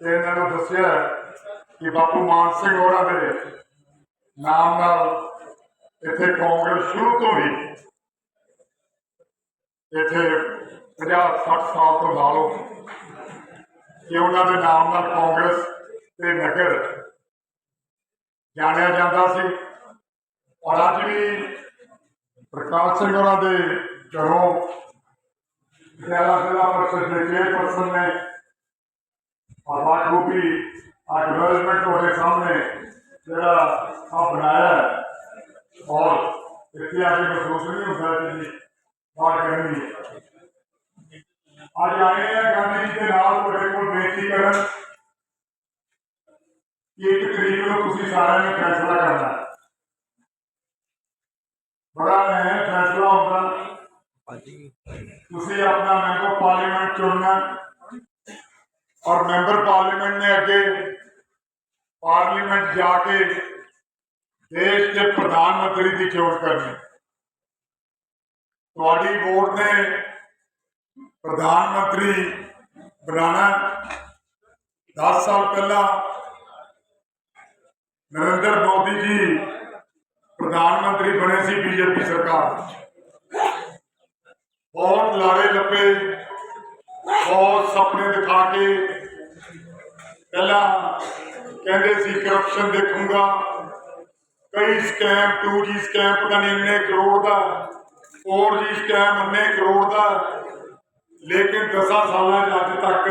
ਤੇ ਇਹਨਾਂ ਨੂੰ ਦੱਸਿਆ ਕਿ ਬਾਪੂ ਮਾਨ ਸਿੰਘ ਹੋਰਾਂ ਦੇ ਨਾਮ ਨਾਲ ਇੱਥੇ ਕਾਂਗਰਸ ਸ਼ੁਰੂ ਤੋਂ ਹੀ ਇੱਥੇ 50 60 ਸਾਲ ਤੋਂ ਲਾ ਲਓ ਕਿ ਉਹਨਾਂ ਦੇ ਨਾਮ ਨਾਲ ਕਾਂਗਰਸ ਤੇ ਨਗਰ ਜਾਣਿਆ ਜਾਂਦਾ ਸੀ। ਔਰ ਅੱਜ ਵੀ ਪ੍ਰਕਾਸ਼ ਸਿੰਘ ਹੋਰਾਂ ਦੇ ਘਰੋਂ ਜ਼ਿਲ੍ਹਾ ਜ਼ਿਲ੍ਹਾ ਪਰਿਸ਼ਦ ਦੇ ਚੇਅਰਪਰਸਨ ਨੇ ਔਰ ਬਾਖੂਬੀ ਆ ਡਿਵੈਲਪਮੈਂਟ ਤੁਹਾਡੇ ਸਾਹਮਣੇ ਜਿਹੜਾ ਆ ਬਣਾਇਆ ਹੈ ਔਰ ਇੱਥੇ ਆ ਕੇ ਮਹਿਸੂਸ ਨਹੀਂ ਹੁੰਦਾ ਕਿ ਜੀ ਬਾਤ ਕਰਨੀ ਹੈ ਅੱਜ ਆਏ ਆ ਗਾਂਧੀ ਜੀ ਦੇ ਨਾਲ ਤੁਹਾਡੇ ਕੋਲ ਬੇਨਤੀ ਕਰਨ ਕਿ ਇੱਕ ਤਰੀਕ ਨੂੰ ਤੁਸੀਂ ਸਾਰਿਆਂ ਨੇ ਫੈਸਲਾ ਕਰਨਾ ਹੈ। ਬੜਾ ਅਹਿਮ ਫੈਸਲਾ ਹੁੰਦਾ ਤੁਸੀਂ ਆਪਣਾ ਮੈਂਬਰ ਪਾਰਲੀਮੈਂਟ ਚੁਣਨਾ ਔਰ ਮੈਂਬਰ ਪਾਰਲੀਮੈਂਟ ਨੇ ਅੱਗੇ ਪਾਰਲੀਮੈਂਟ ਜਾ ਕੇ ਦੇਸ਼ ਦੇ ਪ੍ਰਧਾਨ ਮੰਤਰੀ ਦੀ ਚੋਣ ਕਰਨੀ ਤੁਹਾਡੀ ਵੋਟ ਨੇ ਪ੍ਰਧਾਨ ਮੰਤਰੀ ਬਣਾਉਣਾ 10 ਸਾਲ ਪਹਿਲਾਂ ਨਰਿੰਦਰ ਮੋਦੀ ਜੀ ਪ੍ਰਧਾਨ ਮੰਤਰੀ ਬਣੇ ਸੀ ਬੀਜੇਪੀ ਸਰਕਾਰ ਵਿੱਚ ਬਹੁਤ ਲਾਰੇ ਲੱਪੇ ਬਹੁਤ ਸੁਪਨੇ ਦਿਖਾ ਕੇ ਪਹਿਲਾਂ ਕਹਿੰਦੇ ਸੀ ਕਰਪਸ਼ਨ ਦੇਖੂੰਗਾ। ਕਈ ਸਕੈਮ 2G ਸਕੈਮ ਪਤਾ ਨਹੀਂ ਇੰਨੇ ਕਰੋੜ ਦਾ 4G ਸਕੈਮ ਇੰਨੇ ਕਰੋੜ ਦਾ। ਲੇਕਿਨ 10 ਸਾਲਾਂ 'ਚ ਅੱਜ ਤੱਕ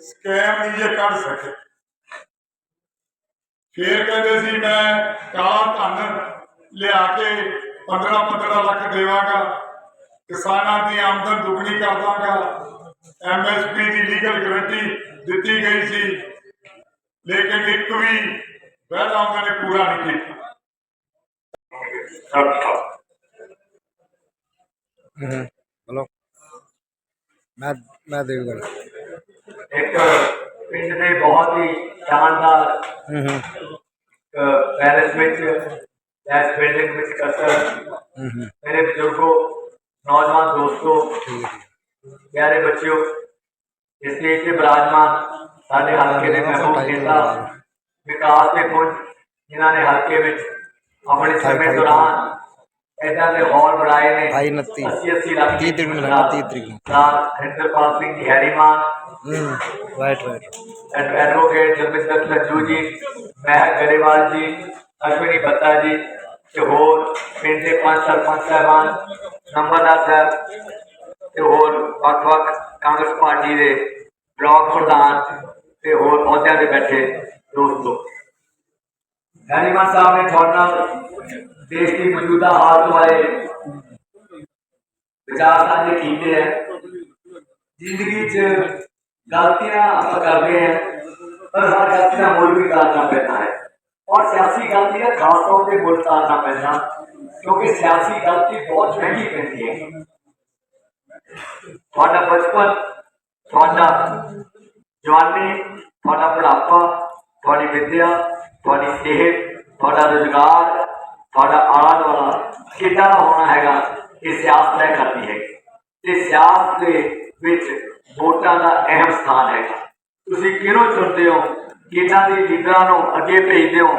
ਸਕੈਮ ਨਹੀਂ ਇਹ ਕੱਢ ਸਕੇ। ਫੇਰ ਕਹਿੰਦੇ ਸੀ, ਮੈਂ ਕਾਲਾ ਧਨ ਲਿਆ ਕੇ 15 15 ਲੱਖ ਦੇਵਾਂਗਾ। ਕਿਸਾਨਾਂ ਦੀ ਆਮਦਨ ਦੁੱਗਣੀ ਕਰ ਦਾਂਗਾ। ਐਮਐਸਪੀ ਦੀ ਲੀਗਲ ਗਰੰਟੀ ਦਿੱਤੀ ਗਈ ਸੀ। ਲੇਕਿਨ ਇੱਕ ਵੀ ਵਾਅਦਾ ਉਹਨਾਂ ਨੇ ਪੂਰਾ ਨਹੀਂ ਕੀਤਾ। ਹੂੰ ਹਲੋ ਮੈਂ ਮੈਂ ਦੇਵ ਗੱਲ ਇੱਕ ਪਿੰਡ ਦੇ ਬਹੁਤ ਹੀ ਸ਼ਾਨਦਾਰ ਹੂੰ ਹੂੰ ਪੈਲਸ ਵਿੱਚ ਇਸ ਬਿਲਡਿੰਗ ਵਿੱਚ ਕਸਰ ਹੂੰ ਹੂੰ ਮੇਰੇ ਬਜ਼ੁਰਗੋ ਨੌਜਵਾਨ ਦੋਸਤੋ ਪਿਆਰੇ ਬੱਚਿਓ ਸਟੇਜ ਤੇ ਬਿਰਾਜਮਾਨ ਸਾਡੇ ਹਲਕੇ ਦੇ ਮਹਿਬੂਬ ਨੇਤਾ ਵਿਕਾਸ ਦੇ ਪੁੰਜ ਜਿਨ੍ਹਾਂ ਨੇ ਹਲਕੇ ਵਿੱਚ ਆਪਣੇ ਸਮੇਂ ਦੌਰਾਨ ਇਦਾਂ ਦੇ ਹੌਲ ਬਣਾਏ ਨੇ ਅਠਾਈ, ਉਨੱਤੀ, 80 80 ਲੱਖ 30 ਤਰੀਕ ਨੂੰ ਲੱਗਣਾ, 30 ਤਰੀਕ ਨੂੰ। ਨਾਲ ਹਰਿੰਦਰਪਾਲ ਸਿੰਘ ਜੀ ਹੈਰੀਮਾਨ ਹੂੰ right right advocate Jagwinder Lajju ji Mehar Grewal ਜੀ ਅਸ਼ਵਨੀ ਬੱਤਾ ਜੀ ਤੇ ਹੋਰ ਪਿੰਡ ਦੇ ਪੰਜ ਸਰਪੰਚ ਸਾਹਿਬਾਨ ਨੰਬਰਦਾਰ ਸਾਹਿਬ ਤੇ ਹੋਰ ਵੱਖ-ਵੱਖ ਕਾਂਗਰਸ ਪਾਰਟੀ ਦੇ ਬਲਾਕ ਪ੍ਰਧਾਨ ਤੇ ਹੋਰ ਅਹੁਦਿਆਂ ਦੇ ਬੈਠੇ ਦੋਸਤੋ ਗਰੀਮਾ ਸਾਹਿਬ ਨੇ ਤੁਹਾਡੇ ਨਾਲ ਦੇਸ਼ ਦੀ ਮੌਜੂਦਾ ਹਾਲਤ ਬਾਰੇ ਵਿਚਾਰ ਸਾਂਝੇ ਕੀਤੇ ਹੈ ਜ਼ਿੰਦਗੀ 'ਚ ਗਲਤੀਆਂ ਆਪਾਂ ਕਰਦੇ ਹਾਂ ਪਰ ਹਰ ਗਲਤੀ ਦਾ ਮੁੱਲ ਵੀ ਉਤਾਰਨਾ ਪੈਂਦਾ ਹੈ ਔਰ ਸਿਆਸੀ ਗਲਤੀ ਦਾ ਖਾਸ ਤੌਰ ਤੇ ਮੁੱਲ ਉਤਾਰਨਾ ਪੈਂਦਾ ਕਿਉਂਕਿ ਸਿਆਸੀ ਗਲਤੀ ਬਹੁਤ ਮਹਿੰਗੀ ਪੈਂਦੀ ਹੈ ਤੁਹਾਡਾ ਬਚਪਨ ਤੁਹਾਡਾ ਜਵਾਨੀ, ਤੁਹਾਡਾ ਬੁਢਾਪਾ, ਤੁਹਾਡੀ ਵਿੱਦਿਆ, ਤੁਹਾਡੀ ਸਿਹਤ, ਤੁਹਾਡਾ ਰੁਜ਼ਗਾਰ, ਤੁਹਾਡਾ ਆਲਾ ਦੁਆਲਾ ਕਿੱਦਾਂ ਦਾ ਹੋਣਾ ਹੈਗਾ, ਇਹ ਸਿਆਸਤ ਤੈਅ ਕਰਦੀ ਹੈ ਤੇ ਸਿਆਸਤ ਦੇ ਵਿੱਚ ਵੋਟਾਂ ਦਾ ਅਹਿਮ ਸਥਾਨ ਹੈਗਾ। ਤੁਸੀਂ ਕਿਹਨੂੰ ਚੁਣਦੇ ਹੋ, ਕਿਹਨਾਂ ਦੇ ਲੀਡਰਾਂ ਨੂੰ ਅੱਗੇ ਭੇਜਦੇ ਹੋ,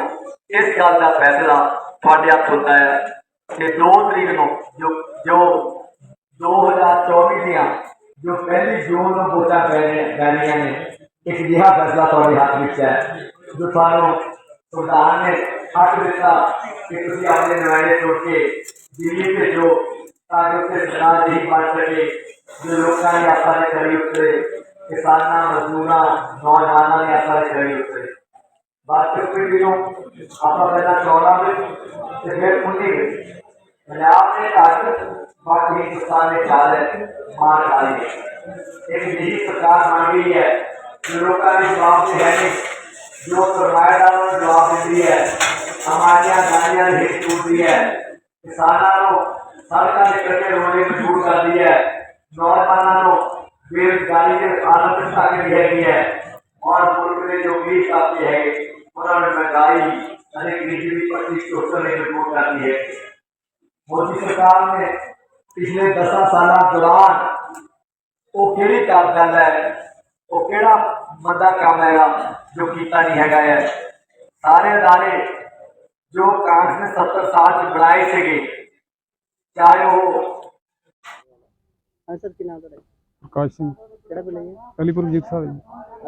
ਇਸ ਗੱਲ ਦਾ ਫੈਸਲਾ ਤੁਹਾਡੇ ਹੱਥ ਹੁੰਦਾ ਹੈ। ਤੇ 2 ਤਰੀਕ ਨੂੰ ਜੋ ਜੋ 2024 ਦੀਆਂ ਜੋ ਪਹਿਲੀ ਜੂਨ ਨੂੰ ਵੋਟਾਂ ਪੈਣੇ ਪੈਣੀਆਂ ਨੇ ਇੱਕ ਜਿਹਾ ਫੈਸਲਾ ਤੁਹਾਡੇ ਹੱਥ ਵਿੱਚ ਹੈ ਜੋ ਤੁਹਾਨੂੰ ਸੰਵਿਧਾਨ ਨੇ ਹੱਕ ਦਿੱਤਾ ਕਿ ਤੁਸੀਂ ਆਪਣੇ ਨੁਮਾਇੰਦੇ ਚੁਣ ਕੇ ਦਿੱਲੀ ਭੇਜੋ ਤਾਂ ਕਿ ਉੱਥੇ ਸਰਕਾਰ ਨਹੀਂ ਬਣ ਸਕੇ ਜੋ ਲੋਕਾਂ ਦੀ ਆਸਾ ਦੇ ਖਰੀ ਉਤਰੇ ਕਿਸਾਨਾਂ ਮਜ਼ਦੂਰਾਂ ਨੌਜਵਾਨਾਂ ਦੀ ਆਸਾ ਦੇ ਖਰੀ ਉਤਰੇ ਬਾਤ ਚੁੱਕੀ ਦਿਨੋਂ ਆਪਾਂ ਪਹਿਲਾਂ 14 ਵਿੱਚ ਤੇ ਫਿਰ 19 ਵਿੱਚ ਪੰਜਾਬ ਨੇ ਤਾਕਤ ਬਾਕੀ ਹਿੰਦੁਸਤਾਨ ਨੇ ਚਾਲ ਮਾਰ ਡਾਲੀ ਹੈ ਇੱਕ ਨਿੱਜੀ ਸਰਕਾਰ ਬਣ ਗਈ ਹੈ ਜੋ ਲੋਕਾਂ ਦੀ ਜਵਾਬ ਦੇ ਹੈ ਨਹੀਂ ਜੋ ਸਰਮਾਇਦਾਰਾਂ ਨੂੰ ਜਵਾਬ ਦਿੰਦੀ ਹੈ ਹਮਾਰੀਆਂ ਗਾਲੀਆਂ ਹਿੱਟ ਟੁੱਟਦੀ ਹੈ ਕਿਸਾਨਾਂ ਨੂੰ ਸੜਕਾਂ ਦੇ ਕੰਢੇ ਰੋਣੇ ਮਜਬੂਰ ਕਰਦੀ ਹੈ ਨੌਜਵਾਨਾਂ ਨੂੰ ਬੇਰੁਜ਼ਗਾਰੀ ਦੇ ਆਦਤ ਵਿੱਚ ਕੇ ਹੈਗੀ ਹੈ ਔਰ ਮੁਲਕ ਦੇ ਜੋ ਵੀ ਸਾਥੀ ਹੈ ਉਹਨਾਂ ਨੂੰ ਮਹਿੰਗਾਈ ਅਤੇ ਗਰੀਬੀ ਦੀ ਪੱਟੀ ਚੋਟਣ ਲਈ ਮਜਬੂਰ ਕਰਦੀ ਹੈ ਮੋਦੀ ਸਰਕਾਰ ਨੇ ਪਿਛਲੇ 10 ਸਾਲਾਂ ਦੌਰਾਨ ਉਹ ਕਿਹੜੀ ਕਰ ਗੱਲ ਹੈ? ਉਹ ਕਿਹੜਾ ਮੰਦਾ ਕੰਮ ਹੈਗਾ ਜੋ ਕੀਤਾ ਨਹੀਂ ਹੈਗਾ ਹੈ? ਸਾਰੇ ਅਦਾਰੇ ਜੋ ਕਾਂਗਰਸ ਨੇ 70 ਸਾਲ ਚ ਬਣਾਏ ਸੀਗੇ ਚਾਹੇ ਉਹ ਹਾਂ ਸਰ ਕੀ ਨਾਮ ਤੁਹਾਡਾ ਪ੍ਰਕਾਸ਼ ਸਿੰਘ। ਕਿਹੜਾ ਪਿੰਡ ਹੈ? ਅਲੀਪੁਰ ਜੀਤ ਸਾਹਿਬ ਜੀ।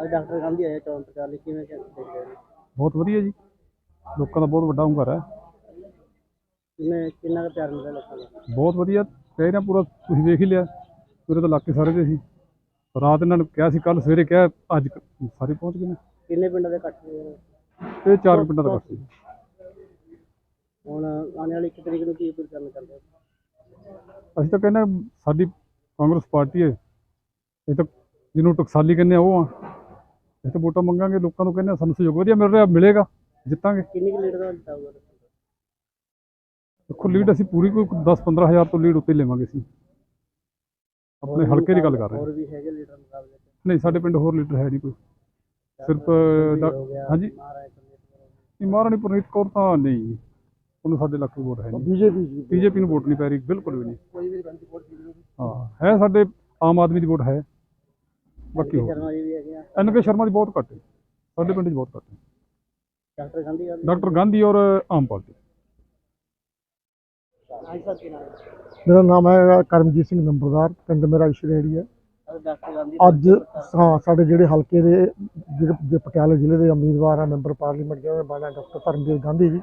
ਅੱਜ ਡਾਕਟਰ ਗਾਂਧੀ ਆਇਆ ਚੌਂਕ ਪ੍ਰਚਾਰ ਲਈ ਕਿਵੇਂ ਕਿ ਦੇਖ ਰਹੇ ਹੋ ਬਹੁਤ ਵਧੀਆ ਜੀ। ਲੋਕਾਂ ਦਾ ਬਹੁਤ ਵੱਡਾ ਹੁੰਗਾਰਾ ਹੈ। ਕਿਵੇਂ ਕਿੰਨਾ ਕੁ ਪਿਆਰ ਮਿਲਦਾ ਲੋਕਾਂ ਦਾ। ਬਹੁਤ ਵਧੀਆ। ਕਹਿ ਰਿਹਾ ਪੂਰਾ ਤੁਸੀਂ ਵੇਖ ਹੀ ਲਿਆ। ਪੂਰੇ ਤਾਂ ਇਲਾਕੇ ਸਾਰੇ ਦੇ ਸੀ। ਰਾਤ ਇਹਨਾਂ ਨੂੰ ਕਿਹਾ ਸੀ ਕੱਲ ਸਵੇਰੇ ਕਿਹਾ ਅੱਜ ਸਾਰੇ ਪਹੁੰਚ ਗਏ ਨੇ। ਕਿੰਨੇ ਪਿੰਡਾਂ ਦੇ ਇਕੱਠ ਹੋਏ ਨੇ? ਇਹ ਚਾਰ ਪਿੰਡਾਂ ਦਾ ਇਕੱਠ ਸੀ। ਹੁਣ ਆਉਣ ਵਾਲੀ ਇੱਕ ਤਰੀਕ ਨੂੰ ਕੀ ਚਾਹੁੰਦੇ ਹੋ ਅਸੀਂ ਤਾਂ ਕਹਿੰਦੇ ਹਾਂ ਸਾਡੀ ਕਾਂਗਰਸ ਪਾਰਟੀ ਹੈ। ਇਹ ਤਾਂ ਜਿਹਨੂੰ ਟਕਸਾਲੀ ਕਹਿੰਦੇ ਆ ਉਹ ਆ। ਇਹ ਤਾਂ ਵੋਟਾਂ ਮੰਗਾਂਗੇ ਲੋਕਾਂ ਨੂੰ ਕਹਿੰਦੇ ਸਾਨੂੰ ਸਹਿਯੋਗ ਵਧੀਆ ਮਿਲ ਰਿਹਾ ਮਿਲੇਗਾ ਜਿੱਤਾਂਗੇ। ਕਿੰਨੀ ਕੁ ਲੀਡਰ ਦਾ ਜਿਤਾਊਗਾ ਦੇਖੋ ਲੀਡ ਅਸੀਂ ਪੂਰੀ ਕੋਈ 10 15 ਹਜ਼ਾਰ ਤੋਂ ਲੀਡ ਉੱਤੇ ਲਵਾਂਗੇ ਅਸੀਂ। ਆਪਣੇ ਹਲਕੇ ਦੀ ਗੱਲ ਕਰ ਰਹੇ ਹਾਂ। ਹੋਰ ਵੀ ਹੈਗੇ ਲੀਡਰ ਮੁਕਾਬਲੇ ਨਹੀਂ ਸਾਡੇ ਪਿੰਡ ਹੋਰ ਲੀਡਰ ਹੈ ਨਹੀਂ ਕੋਈ। ਸਿਰਫ ਹਾਂਜੀ? ਮਹਾਰਾਣੀ ਪ੍ਰਨੀਤ ਕੌਰ ਤਾਂ ਨਹੀਂ ਉਹਨੂੰ ਸਾਡੇ ਇਲਾਕੇ ਵੋਟ ਹੈ ਨਹੀਂ। ਬੀਜੇਪੀ ਬੀਜੇਪੀ ਨੂੰ ਵੋਟ ਨਹੀਂ ਪੈ ਰਹੀ ਬਿਲਕੁਲ ਵੀ ਨਹੀਂ। ਹਾਂ ਹੈ ਸਾਡੇ ਆਮ ਆਦਮੀ ਦੀ ਵੋਟ ਹੈ। ਬਾਕੀ ਹੋਰ। ਸ਼ਰਮਾ ਜੀ ਵੀ ਹੈਗੇ ਆ। ਐਨ ਕੇ ਸ਼ਰਮਾ ਦੀ ਬਹੁਤ ਘੱਟ ਹੈ। ਸਾਡੇ ਪਿੰਡ 'ਚ ਬਹੁਤ ਘੱਟ ਹੈ। ਡਾਕਟਰ ਗਾਂਧੀ ਗੱਲ ਡਾਕਟਰ ਗਾਂਧੀ ਔਰ ਆਮ ਪਾਰਟੀ। ਮੇਰਾ ਨਾਮ ਹੈ ਕਰਮਜੀਤ ਸਿੰਘ ਨੰਬਰਦਾਰ ਪਿੰਡ ਮੇਰਾ ਇਸ਼ਰੇੜੀ ਹੈ। ਅੱਜ ਹਾਂ ਸਾਡੇ ਜਿਹੜੇ ਹਲਕੇ ਦੇ ਜਿਹੜੇ ਜਿਹੜੇ ਪਟਿਆਲਾ ਜ਼ਿਲ੍ਹੇ ਦੇ ਉਮੀਦਵਾਰ ਆ ਮੈਂਬਰ ਪਾਰਲੀਮੈਂਟ ਨੇ ਬਣਿਆ ਡਾਕਟਰ ਧਰਮਵੀਰ ਗਾਂਧੀ ਜੀ।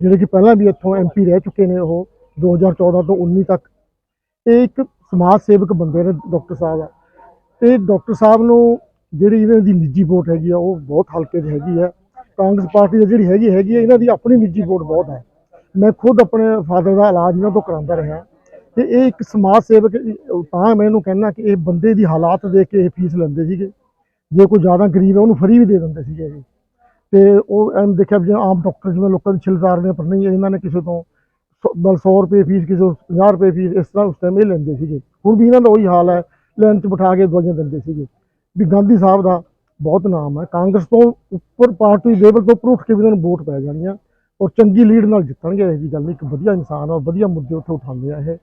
ਜਿਹੜੇ ਕਿ ਪਹਿਲਾਂ ਵੀ ਇੱਥੋਂ ਐਮਪੀ ਰਹਿ ਚੁੱਕੇ ਨੇ ਉਹ 2014 ਤੋਂ 19 ਤੱਕ। ਇਹ ਇੱਕ ਸਮਾਜ ਸੇਵਕ ਬੰਦੇ ਨੇ ਡਾਕਟਰ ਸਾਹਿਬ ਆ। ਤੇ ਡਾਕਟਰ ਸਾਹਿਬ ਨੂੰ ਜਿਹੜੀ ਇਹਨਾਂ ਦੀ ਨਿੱਜੀ ਵੋਟ ਹੈਗੀ ਆ ਉਹ ਬਹੁਤ ਹਲਕੇ 'ਚ ਹੈਗੀ ਹੈ ਕਾਂਗਰਸ ਪਾਰਟੀ ਦੀ ਜਿਹੜੀ ਹੈਗੀ ਹੈਗੀ ਹੈ ਇਹਨਾਂ ਦੀ ਆਪਣੀ ਨਿੱਜੀ ਵੋਟ ਬਹੁਤ ਹੈ ਮੈਂ ਖੁਦ ਆਪਣੇ ਫਾਦਰ ਦਾ ਇਲਾਜ ਇਹਨਾਂ ਤੋਂ ਕਰਾਉਂਦਾ ਰਿਹਾ। ਤੇ ਇਹ ਇੱਕ ਸਮਾਜ ਸੇਵਕ ਤਾਂ ਮੈਂ ਇਹਨੂੰ ਕਹਿੰਦਾ ਕਿ ਇਹ ਬੰਦੇ ਦੀ ਹਾਲਾਤ ਦੇਖ ਕੇ ਇਹ ਫੀਸ ਲੈਂਦੇ ਸੀਗੇ। ਜੇ ਕੋਈ ਜ਼ਿਆਦਾ ਗਰੀਬ ਹੈ, ਉਹਨੂੰ ਫਰੀ ਵੀ ਦੇ ਦਿੰਦੇ ਸੀਗੇ ਇਹ। ਤੇ ਉਹ ਐਂ ਦੇਖਿਆ ਜਿਵੇਂ ਆਮ ਡਾਕਟਰ ਜਿਵੇਂ ਲੋਕਾਂ ਦੀ ਛਿਲਦਾਰ ਨੇ, ਪਰ ਨਹੀਂ, ਇਹਨਾਂ ਨੇ ਕਿਸੇ ਤੋਂ ਸੌ- ਬਲ 100 ਰੁਪਏ ਫੀਸ, ਕਿਸੇ ਤੋਂ 50 ਰੁਪਏ ਫੀਸ ਇਸ ਤਰ੍ਹਾਂ ਉਸ ਟਾਈਮ ਇਹ ਲੈਂਦੇ ਸੀਗੇ। ਹੁਣ ਵੀ ਇਹਨਾਂ ਦਾ ਉਹੀ ਹਾਲ ਹੈ ਲਾਈਨ 'ਚ ਬਿਠਾ ਕੇ ਦਵਾਈਆਂ ਦਿੰਦੇ ਸੀਗੇ। ਵੀ ਗਾਂਧੀ ਸਾਹਿਬ ਦਾ ਬਹੁਤ ਨਾਮ ਹੈ। ਕਾਂਗਰਸ ਤੋਂ ਉੱਪਰ ਪਾਰਟੀ ਲੈਵਲ ਤੋਂ ਉੱਪਰ ਉੱਠ ਕੇ ਵੀ ਇਹਨਾਂ ਨੂੰ ਵੋਟ ਪੈ ਜਾਣੀਆਂ। ਔਰ ਚੰਗੀ ਲੀਡ ਨਾਲ ਜਿੱਤਣਗੇ, ਇਹ ਜੀ ਗੱਲ ਨਹੀਂ, ਇੱਕ ਵਧੀਆ ਇਨਸਾਨ ਆ ਔਰ ਵਧੀਆ ਮੁੱਦੇ ਉੱਥੇ ਉਠਾਉਂਦੇ ਆ ਇਹ।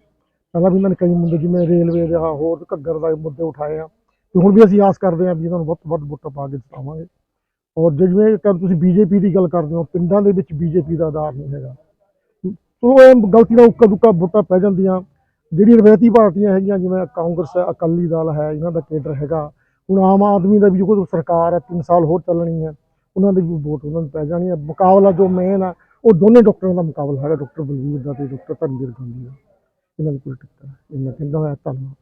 ਪਹਿਲਾਂ ਵੀ ਇਹਨਾਂ ਨੇ ਕਈ ਮੁੱਦੇ, ਜਿਵੇਂ ਰੇਲਵੇ ਦਾ, ਹੋਰ ਘੱਗਰ ਦਾ ਮੁੱਦੇ ਉਠਾਏ ਆ। ਤੇ ਹੁਣ ਵੀ ਅਸੀਂ ਆਸ ਕਰਦੇ ਹਾਂ ਵੀ ਇਹਨਾਂ ਨੂੰ ਵੱਧ ਵੱਧ ਵੋਟਾਂ ਪਾ ਕੇ ਜਿਤਾਵਾਂਗੇ। ਔਰ ਜਿਵੇਂ ਕਿ ਤੁਸੀਂ ਬੀਜੇਪੀ ਦੀ ਗੱਲ ਕਰਦੇ ਹੋ, ਪਿੰਡਾਂ ਦੇ ਵਿੱਚ ਬੀਜੇਪੀ ਦਾ ਆਧਾਰ ਨਹੀਂ ਹੈਗਾ। ਸੋ ਇਹ ਗਲਤੀ ਨਾਲ ਉੱਕਾ ਦੁੱਕਾ ਵੋਟਾਂ ਪੈ ਜਾਂਦੀਆਂ। ਜਿਹੜੀ ਰਵਾਇਤੀ ਪਾਰਟੀਆਂ ਹੈਗੀਆਂ, ਜਿਵੇਂ ਕਾਂਗਰਸ ਹੈ, ਅਕਾਲੀ ਦਲ ਹੈ, ਇਹਨਾਂ ਦਾ ਕੇਡਰ ਹੈਗਾ। ਹੁਣ ਆਮ ਆਦਮੀ ਦਾ ਵੀ ਜੋ ਕੋਈ ਸਰਕਾਰ ਹੈ 3 ਸਾਲ ਹੋਰ ਚੱਲਣੀ ਹੈ, ਉਹਨਾਂ ਦੀ ਵੀ ਵੋਟ ਉਹਨਾਂ ਨੂੰ ਪੈ ਜਾਣੀ ਹੈ। ਮੁਕਾਬਲਾ ਜੋ ਮੇਨ ਆ ਉਹ ਦੋਨੇ ਡਾਕਟਰਾਂ ਦਾ ਮੁਕਾਬਲਾ ਹੈਗਾ, ਡਾਕਟਰ ਬਲਵੀਰ ਦਾ ਤੇ ਡਾਕਟਰ ਧਰਮਵੀਰ ਗਾਂਧੀ ਦਾ। ਇਹਨਾਂ ਦੀ ਪੋਲੀਟਿਕਸ ਦਾ। ਇਹਨਾਂ ਕਹਿੰਦਾ ਹੋਇਆ ਧੰਨਵਾਦ